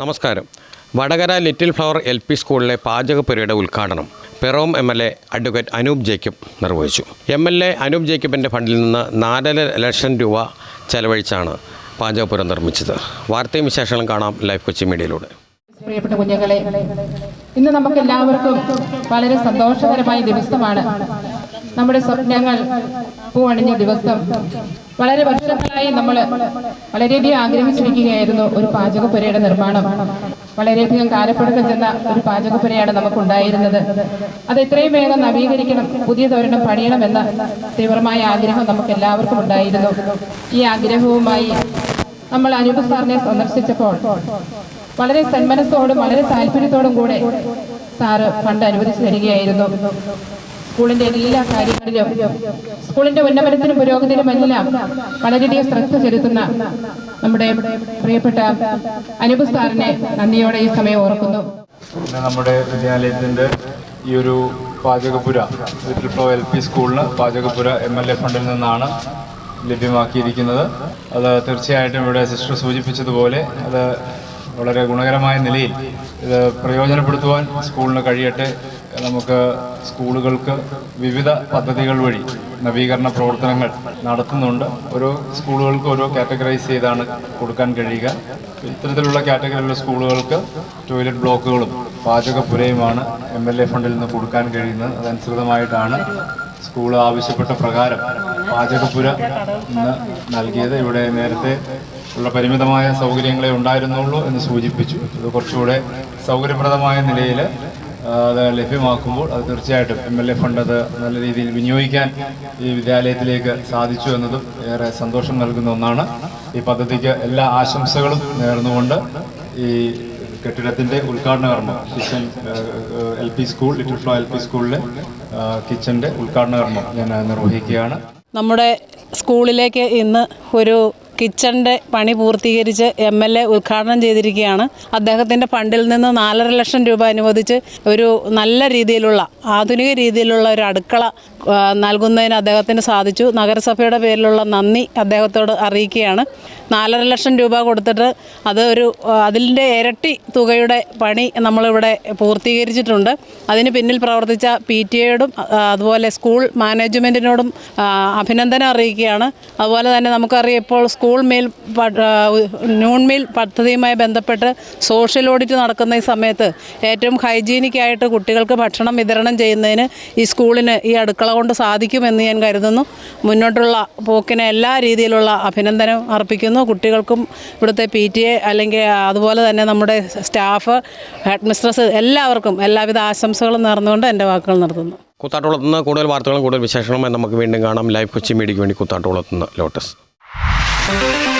നമസ്കാരം. Vadakara little flower L P സ്കൂളിലെ പാചകപ്പുരയുടെ ഉദ്ഘാടനം പെറോം M L A advocate Anoop Jacob നിർവഹിച്ചു. എം എൽ എ അനൂപ് ജേക്കബിന്റെ ഫണ്ടിൽ നിന്ന് നാലര ലക്ഷം രൂപ ചെലവഴിച്ചാണ് പാചകപ്പുര നിർമ്മിച്ചത്. വാർത്തയും വിശേഷങ്ങളും കാണാം ലൈഫ് കൊച്ചി മീഡിയയിലൂടെ. പ്രിയപ്പെട്ട കുഞ്ഞുങ്ങളെ ഇന്ന് നമുക്ക് എല്ലാവർക്കും വളരെ സന്തോഷകരമായ ദിവസമാണ്. നമ്മുടെ സ്വപ്നങ്ങൾ പൂവണിഞ്ഞ ദിവസം. വളരെ വർഷങ്ങളായി നമ്മൾ വളരെയധികം ആഗ്രഹിച്ചിരിക്കുകയായിരുന്നു ഒരു പാചകപ്പുരയുടെ നിർമ്മാണം. വളരെയധികം കാലപ്പഴക്കം ചെന്ന ഒരു പാചകപ്പുരയാണ് നമുക്കുണ്ടായിരുന്നത്. അത് എത്രയും വേഗം നവീകരിക്കണം പുതിയതൊരെണ്ണം പണിയണമെന്ന തീവ്രമായ ആഗ്രഹം നമുക്ക് എല്ലാവർക്കും ഉണ്ടായിരുന്നു. ഈ ആഗ്രഹവുമായി നമ്മൾ അനൂപ് സാറിനെ സന്ദർശിച്ചപ്പോൾ വളരെ സന്മനസ്സോടും വളരെ താല്പര്യത്തോടും കൂടെ സാറ് ഫണ്ട് അനുവദിച്ചു തരികയായിരുന്നു. സ്കൂളിന്റെ എല്ലാ കാര്യങ്ങളിലും സ്കൂളിന്റെ ഉന്നമനത്തിനും പുരോഗതിയിലും എല്ലാം വളരെയധികം ശ്രദ്ധ ചെലുത്തുന്ന നമ്മുടെ പ്രിയപ്പെട്ട അനൂപ് സാറിനെ നന്ദിയോടെ ഈ സമയം ഓർക്കുന്നു. നമ്മുടെ വിദ്യാലയത്തിന്റെ ഈ ഒരു പാചകപുര ലിറ്റിൽ എൽ പി സ്കൂളിന് പാചകപുര എം എൽ എ ഫണ്ടിൽ നിന്നാണ് ലഭ്യമാക്കിയിരിക്കുന്നത്. അത് തീർച്ചയായിട്ടും ഇവിടെ സിസ്റ്റർ സൂചിപ്പിച്ചതുപോലെ അത് വളരെ ഗുണകരമായ നിലയിൽ ഇത് പ്രയോജനപ്പെടുത്തുവാൻ സ്കൂളിന് കഴിയട്ടെ. നമുക്ക് സ്കൂളുകൾക്ക് വിവിധ പദ്ധതികൾ വഴി നവീകരണ പ്രവർത്തനങ്ങൾ നടത്തുന്നുണ്ട്. ഓരോ സ്കൂളുകൾക്ക് ഓരോ കാറ്റഗറൈസ് ചെയ്താണ് കൊടുക്കാൻ കഴിയുക. ഇത്തരത്തിലുള്ള കാറ്റഗറിയിലുള്ള സ്കൂളുകൾക്ക് ടോയ്ലറ്റ് ബ്ലോക്കുകളും പാചകപ്പുരയുമാണ് എം എൽ എ ഫണ്ടിൽ നിന്ന് കൊടുക്കാൻ കഴിയുന്നത്. അതനുസൃതമായിട്ടാണ് സ്കൂൾ ആവശ്യപ്പെട്ട പ്രകാരം പാചകപ്പുര ഇന്ന് നൽകിയത്. ഇവിടെ നേരത്തെ ഉള്ള പരിമിതമായ സൗകര്യങ്ങളെ ഉണ്ടായിരുന്നുള്ളൂ എന്ന് സൂചിപ്പിച്ചു. ഇത് കുറച്ചുകൂടെ സൗകര്യപ്രദമായ നിലയിൽ അത് ലഭ്യമാക്കുമ്പോൾ അത് തീർച്ചയായിട്ടും എം എൽ എ ഫണ്ട് അത് നല്ല രീതിയിൽ വിനിയോഗിക്കാൻ ഈ വിദ്യാലയത്തിലേക്ക് സാധിച്ചു എന്നതും ഏറെ സന്തോഷം നൽകുന്ന ഒന്നാണ്. ഈ പദ്ധതിക്ക് എല്ലാ ആശംസകളും നേർന്നുകൊണ്ട് ഈ കെട്ടിടത്തിന്റെ ഉദ്ഘാടന കർമ്മം kitchen L P school little flower L P സ്കൂളിലെ കിച്ചന്റെ ഉദ്ഘാടന കർമ്മം ഞാൻ നിർവഹിക്കുകയാണ്. നമ്മുടെ സ്കൂളിലേക്ക് ഇന്ന് ഒരു കിച്ചണിന്റെ പണി പൂർത്തീകരിച്ച് എം എൽ എ ഉദ്ഘാടനം ചെയ്തിരിക്കുകയാണ്. അദ്ദേഹത്തിന്റെ ഫണ്ടിൽ നിന്ന് നാലര ലക്ഷം രൂപ അനുവദിച്ച് ഒരു നല്ല രീതിയിലുള്ള ആധുനിക രീതിയിലുള്ള ഒരു അടുക്കള നൽകുന്നതിന് അദ്ദേഹത്തിന് സാധിച്ചു. നഗരസഭയുടെ പേരിലുള്ള നന്ദി അദ്ദേഹത്തോട് അറിയിക്കുകയാണ്. നാലര ലക്ഷം രൂപ കൊടുത്തിട്ട് അത് ഒരു അതിന്റെ ഇരട്ടി തുകയുടെ പണി നമ്മളിവിടെ പൂർത്തീകരിച്ചിട്ടുണ്ട്. അതിന് പിന്നിൽ പ്രവർത്തിച്ച പി ടി എയോടും അതുപോലെ സ്കൂൾ മാനേജ്മെന്റിനോടും അഭിനന്ദനം അറിയിക്കുകയാണ്. അതുപോലെ തന്നെ നമുക്കറിയാം ഇപ്പോൾ സ്കൂൾ മീൽ മേൽ ആ, ന്യൂൺ മീൽ പദ്ധതിയുമായി ബന്ധപ്പെട്ട് സോഷ്യൽ ഓഡിറ്റ് നടക്കുന്ന ഈ സമയത്ത് ഏറ്റവും ഹൈജീനിക് ആയിട്ട് കുട്ടികൾക്ക് ഭക്ഷണം വിതരണം ചെയ്യുന്നതിന് ഈ സ്കൂളിന് ഈ അടുക്കള കൊണ്ട് സാധിക്കുമെന്ന് ഞാൻ കരുതുന്നു. മുന്നോട്ടുള്ള പോക്കിന് എല്ലാ രീതിയിലുള്ള അഭിനന്ദനം അർപ്പിക്കുന്നു. കുട്ടികൾക്കും ഇവിടുത്തെ പി ടി എ അല്ലെങ്കിൽ അതുപോലെ തന്നെ നമ്മുടെ സ്റ്റാഫ് ഹെഡ് മിസ്ട്രസ് എല്ലാവർക്കും എല്ലാവിധ ആശംസകളും നേർന്നുകൊണ്ട് എന്റെ വാക്കുകൾ നിർത്തുന്നു. കൂത്താട്ടോളത്ത് നിന്ന് കൂടുതൽ വാർത്തകളും കൂടുതൽ വിശേഷങ്ങളും നമുക്ക് വീണ്ടും കാണാം. ലൈവ് കൊച്ചി മീഡിയയ്ക്ക് വേണ്ടി കൂത്താട്ടോളത്ത് Thank you.